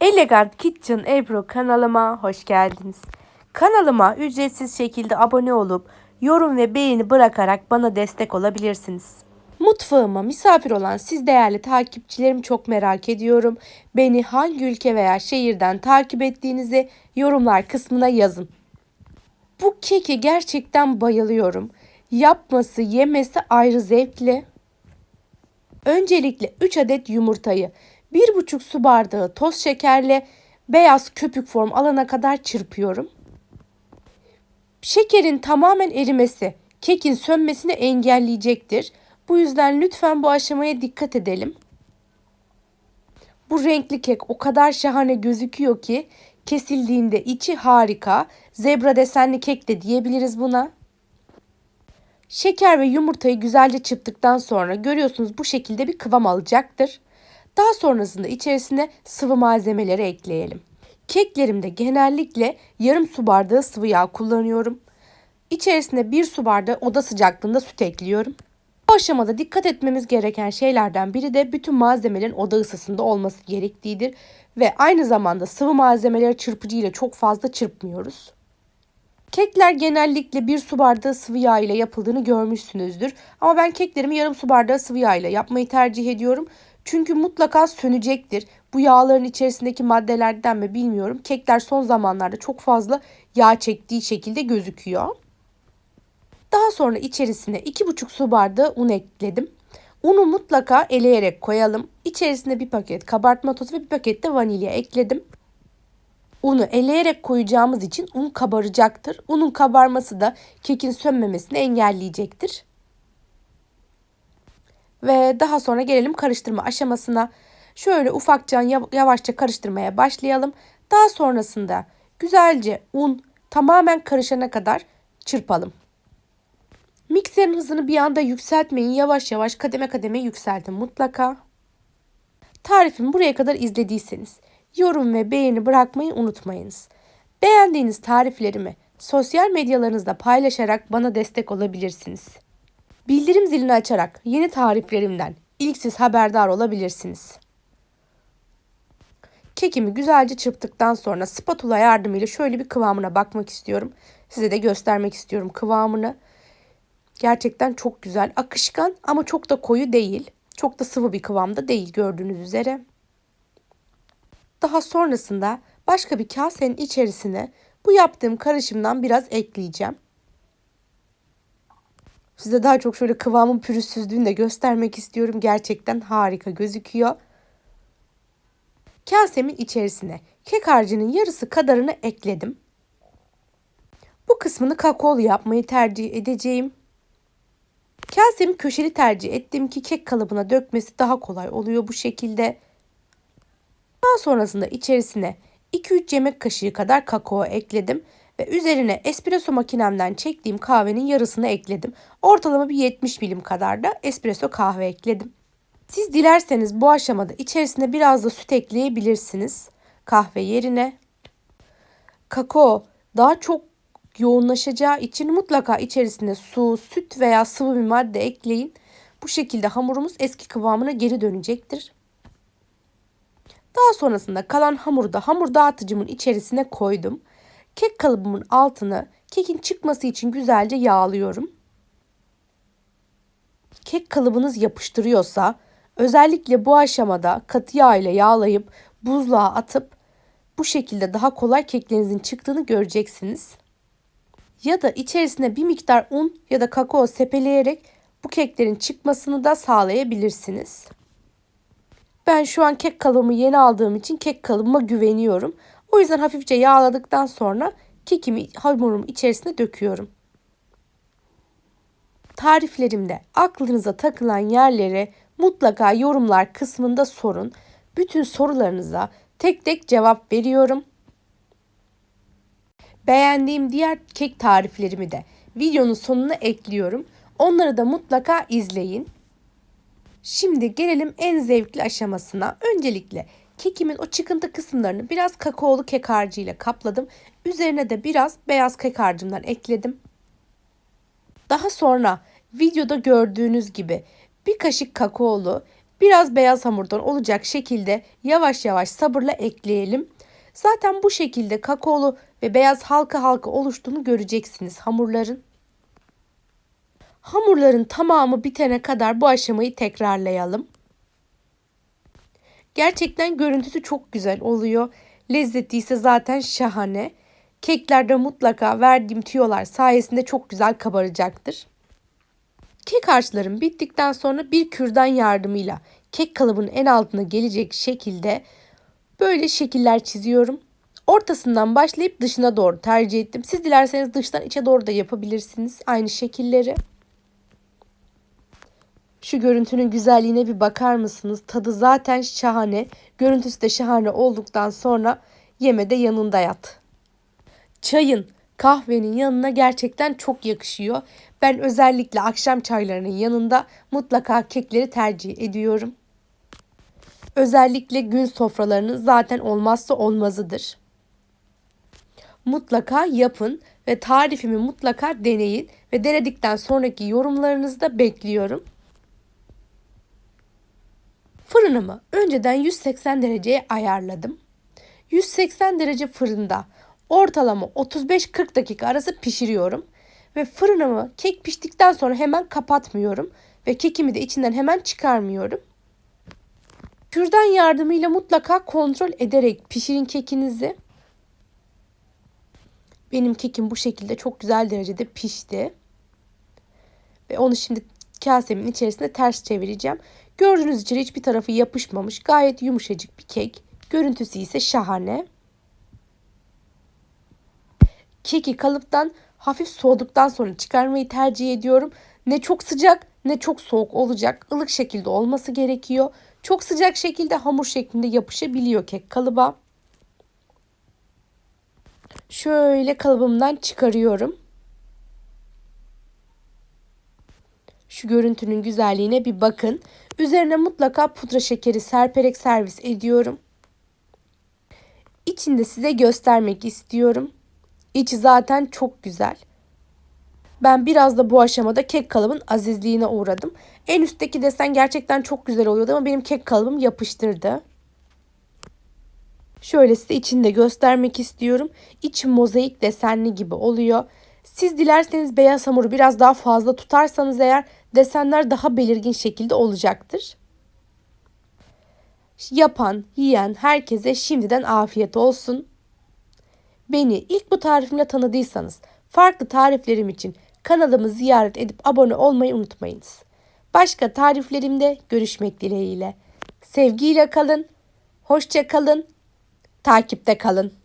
Elegant Kitchen Ebru kanalıma hoş geldiniz. Kanalıma ücretsiz şekilde abone olup yorum ve beğeni bırakarak bana destek olabilirsiniz. Mutfağıma misafir olan siz değerli takipçilerim çok merak ediyorum. Beni hangi ülke veya şehirden takip ettiğinizi yorumlar kısmına yazın. Bu keke gerçekten bayılıyorum. Yapması, yemesi ayrı zevkli. Öncelikle 3 adet yumurtayı 1,5 su bardağı toz şekerle beyaz köpük form alana kadar çırpıyorum. Şekerin tamamen erimesi kekin sönmesini engelleyecektir. Bu yüzden lütfen bu aşamaya dikkat edelim. Bu renkli kek o kadar şahane gözüküyor ki kesildiğinde içi harika. Zebra desenli kek de diyebiliriz buna. Şeker ve yumurtayı güzelce çırptıktan sonra görüyorsunuz bu şekilde bir kıvam alacaktır. Daha sonrasında içerisine sıvı malzemeleri ekleyelim. Keklerimde genellikle yarım su bardağı sıvı yağ kullanıyorum. İçerisine bir su bardağı oda sıcaklığında süt ekliyorum. Bu aşamada dikkat etmemiz gereken şeylerden biri de bütün malzemelerin oda ısısında olması gerektiğidir. Ve aynı zamanda sıvı malzemeleri çırpıcı ile çok fazla çırpmıyoruz. Kekler genellikle bir su bardağı sıvı yağ ile yapıldığını görmüşsünüzdür. Ama ben keklerimi yarım su bardağı sıvı yağ ile yapmayı tercih ediyorum. Çünkü mutlaka sönecektir. Bu yağların içerisindeki maddelerden mi bilmiyorum. Kekler son zamanlarda çok fazla yağ çektiği şekilde gözüküyor. Daha sonra içerisine 2,5 su bardağı un ekledim. Unu mutlaka eleyerek koyalım. İçerisine bir paket kabartma tozu ve bir paket de vanilya ekledim. Unu eleyerek koyacağımız için un kabaracaktır. Unun kabarması da kekin sönmemesini engelleyecektir. Ve daha sonra gelelim karıştırma aşamasına. Şöyle ufakça yavaşça karıştırmaya başlayalım. Daha sonrasında güzelce un tamamen karışana kadar çırpalım. Mikserin hızını bir anda yükseltmeyin. Yavaş yavaş kademe kademe yükseltin mutlaka. Tarifimi buraya kadar izlediyseniz yorum ve beğeni bırakmayı unutmayınız. Beğendiğiniz tariflerimi sosyal medyalarınızda paylaşarak bana destek olabilirsiniz. Bildirim zilini açarak yeni tariflerimden ilk siz haberdar olabilirsiniz. Kekimi güzelce çırptıktan sonra spatula yardımıyla şöyle bir kıvamına bakmak istiyorum. Size de göstermek istiyorum kıvamını. Gerçekten çok güzel, akışkan ama çok da koyu değil. Çok da sıvı bir kıvamda değil gördüğünüz üzere. Daha sonrasında başka bir kasenin içerisine bu yaptığım karışımdan biraz ekleyeceğim. Size daha çok şöyle kıvamın pürüzsüzlüğünü de göstermek istiyorum. Gerçekten harika gözüküyor. Kasemin içerisine kek harcının yarısı kadarını ekledim. Bu kısmını kakaolu yapmayı tercih edeceğim. Kasemi köşeli tercih ettim ki kek kalıbına dökmesi daha kolay oluyor bu şekilde. Daha sonrasında içerisine 2-3 yemek kaşığı kadar kakao ekledim ve üzerine espresso makinemden çektiğim kahvenin yarısını ekledim. Ortalama bir 70 milim kadar da espresso kahve ekledim. Siz dilerseniz bu aşamada içerisine biraz da süt ekleyebilirsiniz kahve yerine. Kakao daha çok yoğunlaşacağı için mutlaka içerisine su, süt veya sıvı bir madde ekleyin. Bu şekilde hamurumuz eski kıvamına geri dönecektir. Daha sonrasında kalan hamuru da hamur dağıtıcımın içerisine koydum. Kek kalıbımın altını kekin çıkması için güzelce yağlıyorum. Kek kalıbınız yapıştırıyorsa özellikle bu aşamada katı yağ ile yağlayıp buzluğa atıp bu şekilde daha kolay keklerinizin çıktığını göreceksiniz. Ya da içerisine bir miktar un ya da kakao sepeleyerek bu keklerin çıkmasını da sağlayabilirsiniz. Ben şu an kek kalıbımı yeni aldığım için kek kalıbıma güveniyorum. O yüzden hafifçe yağladıktan sonra kekimi hamurum içerisine döküyorum. Tariflerimde aklınıza takılan yerleri mutlaka yorumlar kısmında sorun. Bütün sorularınıza tek tek cevap veriyorum. Beğendiğim diğer kek tariflerimi de videonun sonuna ekliyorum. Onları da mutlaka izleyin. Şimdi gelelim en zevkli aşamasına. Öncelikle kekimin o çıkıntı kısımlarını biraz kakaolu kek harcı ile kapladım. Üzerine de biraz beyaz kek harcımdan ekledim. Daha sonra videoda gördüğünüz gibi bir kaşık kakaolu, Biraz beyaz hamurdan olacak şekilde yavaş yavaş sabırla ekleyelim. Zaten bu şekilde kakaolu ve beyaz halka halka oluştuğunu göreceksiniz hamurların. Hamurların tamamı bitene kadar bu aşamayı tekrarlayalım. Gerçekten görüntüsü çok güzel oluyor. Lezzeti ise zaten şahane. Keklerde mutlaka verdiğim tüyolar sayesinde çok güzel kabaracaktır. Kek harçlarım bittikten sonra bir kürdan yardımıyla kek kalıbının en altına gelecek şekilde böyle şekiller çiziyorum. Ortasından başlayıp dışına doğru tercih ettim. Siz dilerseniz dıştan içe doğru da yapabilirsiniz aynı şekilleri. Şu görüntünün güzelliğine bir bakar mısınız? Tadı zaten şahane. Görüntüsü de şahane olduktan sonra yeme de yanında yat. Çayın, kahvenin yanına gerçekten çok yakışıyor. Ben özellikle akşam çaylarının yanında mutlaka kekleri tercih ediyorum. Özellikle gün sofralarının zaten olmazsa olmazıdır. Mutlaka yapın ve tarifimi mutlaka deneyin ve denedikten sonraki yorumlarınızı da bekliyorum. Fırınımı önceden 180 dereceye ayarladım. 180 derece fırında ortalama 35-40 dakika arası pişiriyorum. Ve fırınımı kek piştikten sonra hemen kapatmıyorum. Ve kekimi de içinden hemen çıkarmıyorum. Kürdan yardımıyla mutlaka kontrol ederek pişirin kekinizi. Benim kekim bu şekilde çok güzel derecede pişti. Ve onu şimdi kasemin içerisinde ters çevireceğim. Gördüğünüz üzere hiçbir tarafı yapışmamış. Gayet yumuşacık bir kek. Görüntüsü ise şahane. Keki kalıptan hafif soğuduktan sonra çıkarmayı tercih ediyorum. Ne çok sıcak ne çok soğuk olacak. ılık şekilde olması gerekiyor. Çok sıcak şekilde hamur şeklinde yapışabiliyor kek kalıba. Şöyle kalıbımdan çıkarıyorum. Şu görüntünün güzelliğine bir bakın. Üzerine mutlaka pudra şekeri serperek servis ediyorum. İçinde size göstermek istiyorum. İçi zaten çok güzel. Ben biraz da bu aşamada kek kalıbın azizliğine uğradım. En üstteki desen gerçekten çok güzel oluyordu ama benim kek kalıbım yapıştırdı. Şöyle size içinde göstermek istiyorum. İçi mozaik desenli gibi oluyor. Siz dilerseniz beyaz hamuru biraz daha fazla tutarsanız eğer desenler daha belirgin şekilde olacaktır. Yapan, yiyen herkese şimdiden afiyet olsun. Beni ilk bu tarifimle tanıdıysanız farklı tariflerim için kanalımı ziyaret edip abone olmayı unutmayınız. Başka tariflerimde görüşmek dileğiyle. Sevgiyle kalın, hoşça kalın, takipte kalın.